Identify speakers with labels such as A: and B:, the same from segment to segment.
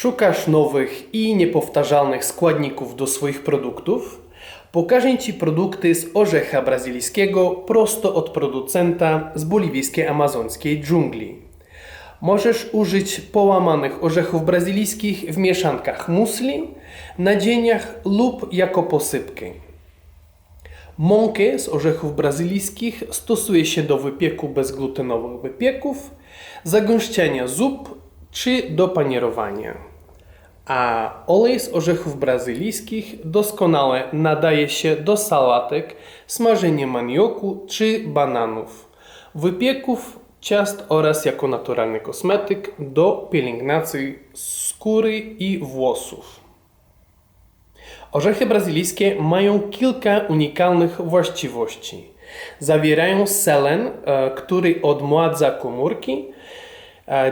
A: Szukasz nowych i niepowtarzalnych składników do swoich produktów? Pokażę Ci produkty z orzecha brazylijskiego prosto od producenta z boliwijskiej amazońskiej dżungli. Możesz użyć połamanych orzechów brazylijskich w mieszankach musli, nadzieniach lub jako posypki. Mąkę z orzechów brazylijskich stosuje się do wypieku bezglutenowych wypieków, zagęszczenia zup czy do panierowania. A olej z orzechów brazylijskich doskonale nadaje się do sałatek, smażenia manioku czy bananów, wypieków, ciast oraz jako naturalny kosmetyk do pielęgnacji skóry i włosów. Orzechy brazylijskie mają kilka unikalnych właściwości. Zawierają selen, e, który odmładza komórki,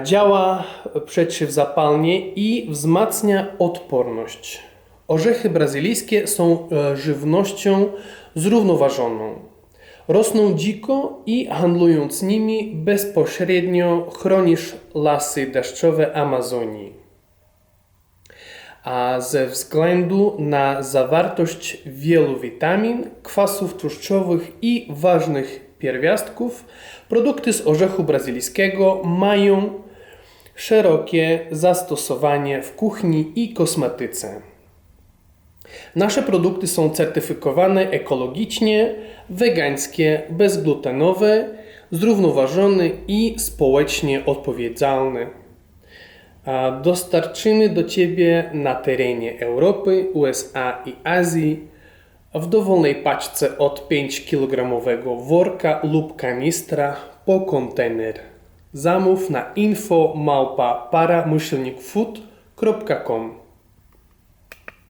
A: działa przeciwzapalnie i wzmacnia odporność. Orzechy brazylijskie są e, żywnością zrównoważoną. Rosną dziko i handlując nimi bezpośrednio chronisz lasy deszczowe Amazonii a ze względu na zawartość wielu witamin, kwasów tłuszczowych i ważnych pierwiastków, produkty z orzechu brazylijskiego mają szerokie zastosowanie w kuchni i kosmetyce. Nasze produkty są certyfikowane ekologicznie, wegańskie, bezglutenowe, zrównoważone i społecznie odpowiedzialne dostarczymy do Ciebie na terenie Europy, USA i Azji w dowolnej paczce od 5 kg worka lub kanistra po kontener. Zamów na info małpa paramyślnikfood.com